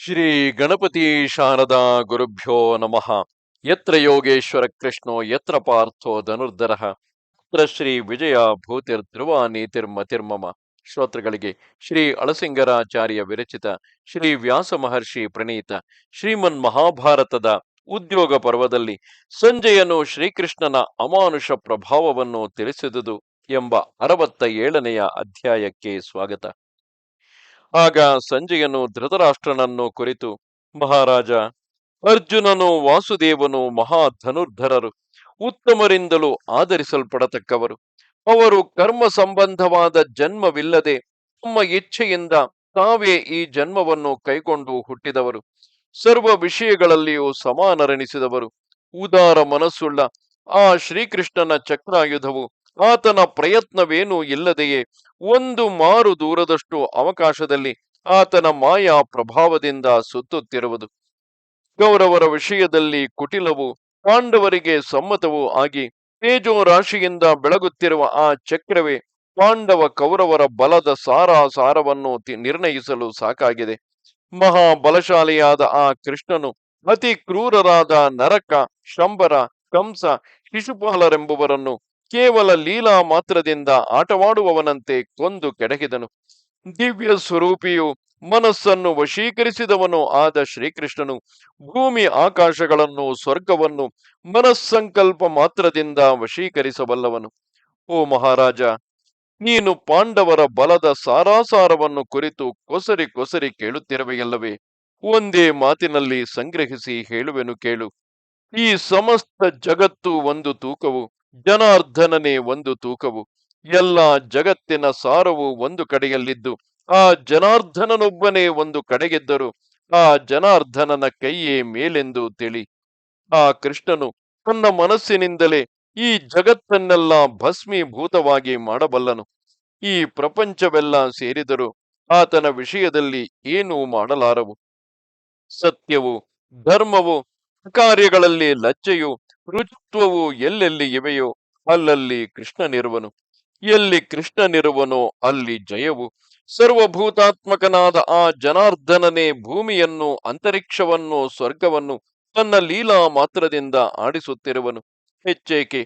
ಶ್ರೀ ಗಣಪತಿ ಶಾರದಾ ಗುರುಭ್ಯೋ ನಮಃ. ಯತ್ರ ಯೋಗೇಶ್ವರ ಕೃಷ್ಣೋ, ಯತ್ರ ಪಾರ್ಥೋ ಧನುರ್ಧರ. ಅತ್ರ ಶ್ರೀ ವಿಜಯ ತಿರ್ಮ ತಿರ್ಮಮ ಶ್ರೋತೃಗಳಿಗೆ ಶ್ರೀ ಅಳಸಿಂಗರಾಚಾರ್ಯ ವಿರಚಿತ ಶ್ರೀ ವ್ಯಾಸ ಮಹರ್ಷಿ ಪ್ರಣೀತ ಶ್ರೀಮನ್ ಮಹಾಭಾರತದ ಉದ್ಯೋಗ ಪರ್ವದಲ್ಲಿ ಸಂಜೆಯನ್ನು ಶ್ರೀಕೃಷ್ಣನ ಅಮಾನುಷ ಪ್ರಭಾವವನ್ನು ತಿಳಿಸಿದುದು ಎಂಬ ಅರವತ್ತ ಏಳನೆಯ ಅಧ್ಯಾಯಕ್ಕೆ ಸ್ವಾಗತ. ಆಗ ಸಂಜೆಯನು ಧೃತರಾಷ್ಟ್ರನನ್ನು ಕುರಿತು, ಮಹಾರಾಜ, ಅರ್ಜುನನು ವಾಸುದೇವನು ಮಹಾ ಧನುರ್ಧರರು ಉತ್ತಮರಿಂದಲೂ ಆಧರಿಸಲ್ಪಡತಕ್ಕವರು. ಅವರು ಕರ್ಮ ಸಂಬಂಧವಾದ ಜನ್ಮವಿಲ್ಲದೆ ತಮ್ಮ ಇಚ್ಛೆಯಿಂದ ತಾವೇ ಈ ಜನ್ಮವನ್ನು ಕೈಕೊಂಡು ಹುಟ್ಟಿದವರು. ಸರ್ವ ವಿಷಯಗಳಲ್ಲಿಯೂ ಸಮಾನರೆನಿಸಿದವರು. ಉದಾರ ಮನಸ್ಸುಳ್ಳ ಆ ಶ್ರೀಕೃಷ್ಣನ ಚಕ್ರಾಯುಧವು ಆತನ ಪ್ರಯತ್ನವೇನೂ ಇಲ್ಲದೆಯೇ ಒಂದು ಮಾರು ದೂರದಷ್ಟು ಅವಕಾಶದಲ್ಲಿ ಆತನ ಮಾಯಾ ಪ್ರಭಾವದಿಂದ ಸುತ್ತುತ್ತಿರುವುದು. ಗೌರವರ ವಿಷಯದಲ್ಲಿ ಕುಟಿಲವು, ಪಾಂಡವರಿಗೆ ಸಮ್ಮತವೂ ಆಗಿ ತೇಜೋ ರಾಶಿಯಿಂದ ಬೆಳಗುತ್ತಿರುವ ಆ ಚಕ್ರವೇ ಪಾಂಡವ ಕೌರವರ ಬಲದ ಸಾರಾಸಾರವನ್ನು ನಿರ್ಣಯಿಸಲು ಸಾಕಾಗಿದೆ. ಮಹಾ ಬಲಶಾಲಿಯಾದ ಆ ಕೃಷ್ಣನು ಅತಿ ಕ್ರೂರರಾದ ನರಕ, ಶಂಬರ, ಕಂಸ, ಶಿಶುಪಾಲರೆಂಬುವರನ್ನು ಕೇವಲ ಲೀಲಾ ಮಾತ್ರದಿಂದ ಆಟವಾಡುವವನಂತೆ ಕೊಂದು ಕೆಡಗಿದನು ದಿವ್ಯ ಸ್ವರೂಪಿಯು ಮನಸ್ಸನ್ನು ವಶೀಕರಿಸಿದವನು ಆದ ಶ್ರೀಕೃಷ್ಣನು. ಭೂಮಿ ಆಕಾಶಗಳನ್ನು ಸ್ವರ್ಗವನ್ನು ಮನಸ್ಸಂಕಲ್ಪ ಮಾತ್ರದಿಂದ ವಶೀಕರಿಸಬಲ್ಲವನು. ಓ ಮಹಾರಾಜ, ನೀನು ಪಾಂಡವರ ಬಲದ ಸಾರಾಸಾರವನ್ನು ಕುರಿತು ಕೊಸರಿ ಕೊಸರಿ ಕೇಳುತ್ತಿರುವೆಯಲ್ಲವೇ? ಒಂದೇ ಮಾತಿನಲ್ಲಿ ಸಂಗ್ರಹಿಸಿ ಹೇಳುವೆನು ಕೇಳು. ಈ ಸಮಸ್ತ ಜಗತ್ತು ಒಂದು ತೂಕವು. ಜನಾರ್ದನನೇ ಒಂದು ತೂಕವು. ಎಲ್ಲ ಜಗತ್ತಿನ ಸಾರವು ಒಂದು ಕಡೆಯಲ್ಲಿದ್ದು. ಆ ಜನಾರ್ಧನನೊಬ್ಬನೇ ಒಂದು ಕಡೆಗೆದ್ದರು. ಆ ಜನಾರ್ಧನನ ಕೈಯೇ ಮೇಲೆಂದು ತಿಳಿ. ಆ ಕೃಷ್ಣನು ತನ್ನ ಮನಸ್ಸಿನಿಂದಲೇ ಈ ಜಗತ್ತನ್ನೆಲ್ಲ ಭಸ್ಮೀಭೂತವಾಗಿ ಮಾಡಬಲ್ಲನು. ಈ ಪ್ರಪಂಚವೆಲ್ಲ ಸೇರಿದರೂ ಆತನ ವಿಷಯದಲ್ಲಿ ಏನೂ ಮಾಡಲಾರವು. ಸತ್ಯವು, ಧರ್ಮವು, ಕಾರ್ಯಗಳಲ್ಲಿ ಲಜ್ಜೆಯು ರುಚಿತ್ವವು ಎಲ್ಲೆಲ್ಲಿ ಇವೆಯೋ ಅಲ್ಲಲ್ಲಿ ಕೃಷ್ಣನಿರುವನು. ಎಲ್ಲಿ ಕೃಷ್ಣನಿರುವನೋ ಅಲ್ಲಿ ಜಯವು. ಸರ್ವಭೂತಾತ್ಮಕನಾದ ಆ ಜನಾರ್ದನನೇ ಭೂಮಿಯನ್ನು, ಅಂತರಿಕ್ಷವನ್ನು, ಸ್ವರ್ಗವನ್ನು ತನ್ನ ಲೀಲಾ ಮಾತ್ರದಿಂದ ಆಡಿಸುತ್ತಿರುವನು. ಹೆಚ್ಚೇಕೆ?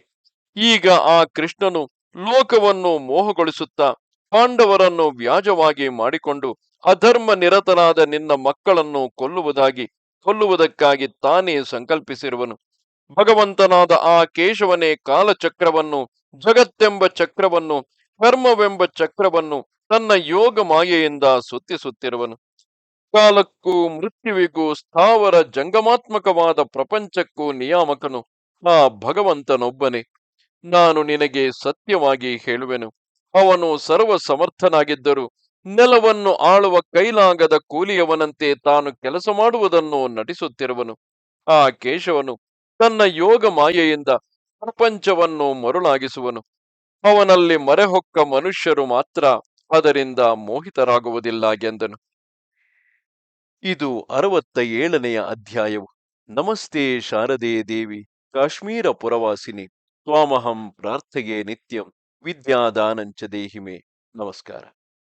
ಈಗ ಆ ಕೃಷ್ಣನು ಲೋಕವನ್ನು ಮೋಹಗೊಳಿಸುತ್ತಾ ಪಾಂಡವರನ್ನು ವ್ಯಾಜವಾಗಿ ಮಾಡಿಕೊಂಡು ಅಧರ್ಮ ನಿರತನಾದ ನಿನ್ನ ಮಕ್ಕಳನ್ನು ಕೊಲ್ಲುವುದಾಗಿ, ಕೊಲ್ಲುವುದಕ್ಕಾಗಿ ತಾನೇ ಸಂಕಲ್ಪಿಸಿರುವನು. ಭಗವಂತನಾದ ಆ ಕೇಶವನೇ ಕಾಲಚಕ್ರವನ್ನು, ಜಗತ್ತೆಂಬ ಚಕ್ರವನ್ನು, ಕರ್ಮವೆಂಬ ಚಕ್ರವನ್ನು, ತನ್ನ ಯೋಗ ಮಾಯೆಯಿಂದ ಸುತ್ತಿಸುತ್ತಿರುವನು. ಕಾಲಕ್ಕೂ ಮೃತ್ಯುವಿಗೂ ಸ್ಥಾವರ ಜಂಗಮಾತ್ಮಕವಾದ ಪ್ರಪಂಚಕ್ಕೂ ನಿಯಾಮಕನು ಆ ಭಗವಂತನೊಬ್ಬನೇ. ನಾನು ನಿನಗೆ ಸತ್ಯವಾಗಿ ಹೇಳುವೆನು. ಅವನು ಸರ್ವ ಸಮರ್ಥನಾಗಿದ್ದರೂ ನೆಲವನ್ನು ಆಳುವ ಕೈಲಾಗದ ಕೂಲಿಯವನಂತೆ ತಾನು ಕೆಲಸ ಮಾಡುವುದನ್ನು ನಟಿಸುತ್ತಿರುವನು. ಆ ಕೇಶವನು ತನ್ನ ಯೋಗ ಮಾಯೆಯಿಂದ ಪ್ರಪಂಚವನ್ನು ಮರುಳಾಗಿಸುವನು. ಅವನಲ್ಲಿ ಮರೆಹೊಕ್ಕ ಮನುಷ್ಯರು ಮಾತ್ರ ಅದರಿಂದ ಮೋಹಿತರಾಗುವುದಿಲ್ಲ ಎಂದನು. ಇದು ಅರವತ್ತ ಏಳನೆಯ ಅಧ್ಯಾಯವು. ನಮಸ್ತೆ ಶಾರದೆ ದೇವಿ, ಕಾಶ್ಮೀರ ಪುರವಾಸಿನಿ, ತ್ವಾಮಹಂ ಪ್ರಾರ್ಥೆಯೇ ನಿತ್ಯಂ, ವಿದ್ಯಾದಾನಂಚ ದೇಹಿಮೆ. ನಮಸ್ಕಾರ.